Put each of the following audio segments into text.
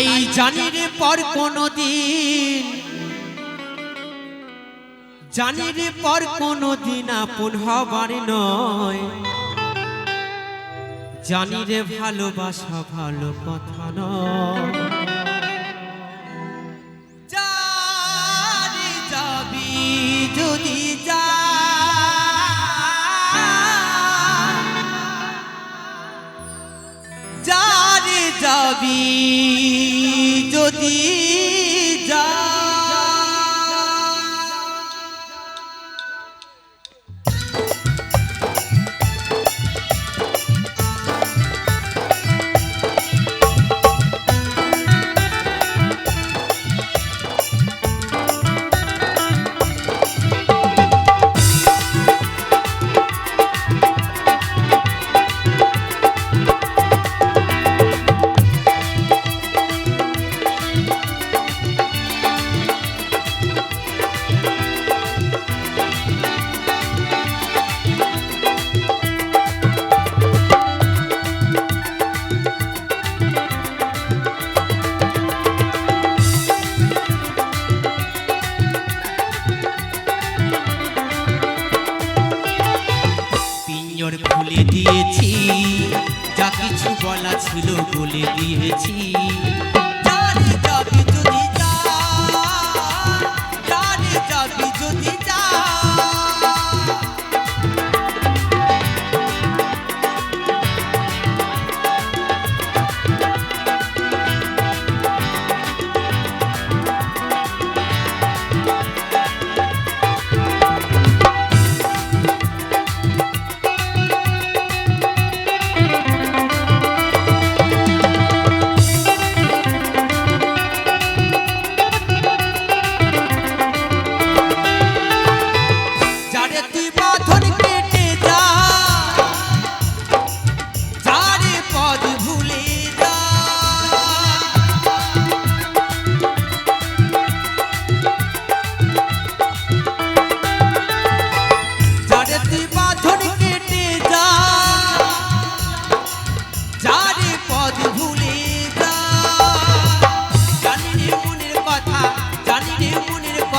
তাই জানি রে পর কোনো দিন জানি রে পর কোনো দিন আপন হবার নয়। জানি রে ভালোবাসা ভালো কথা নয়। যাবি যদি যা যাবি যদি খুলে দিয়েছি। যা কিছু বলা ছিল বলে দিয়েছি। যদি যাবি যদি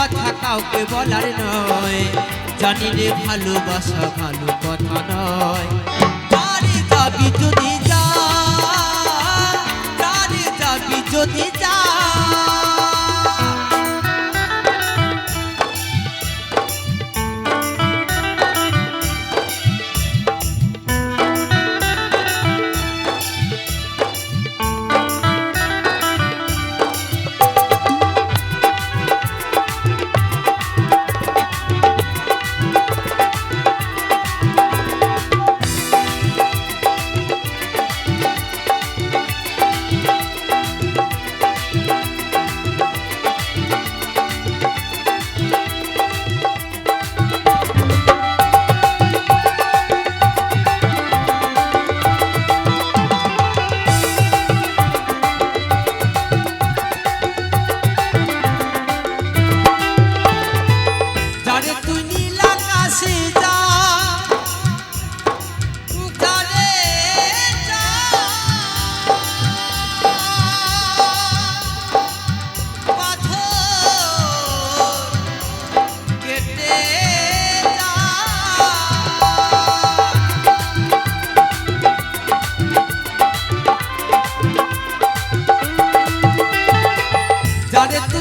কথা কাউকে বলার নয়। জানি রে ভালোবাসা ভালো কথা নয়। তারে যাবি যদি যা তারে যাবি যদি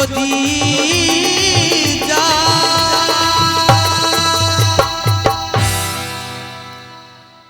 যদি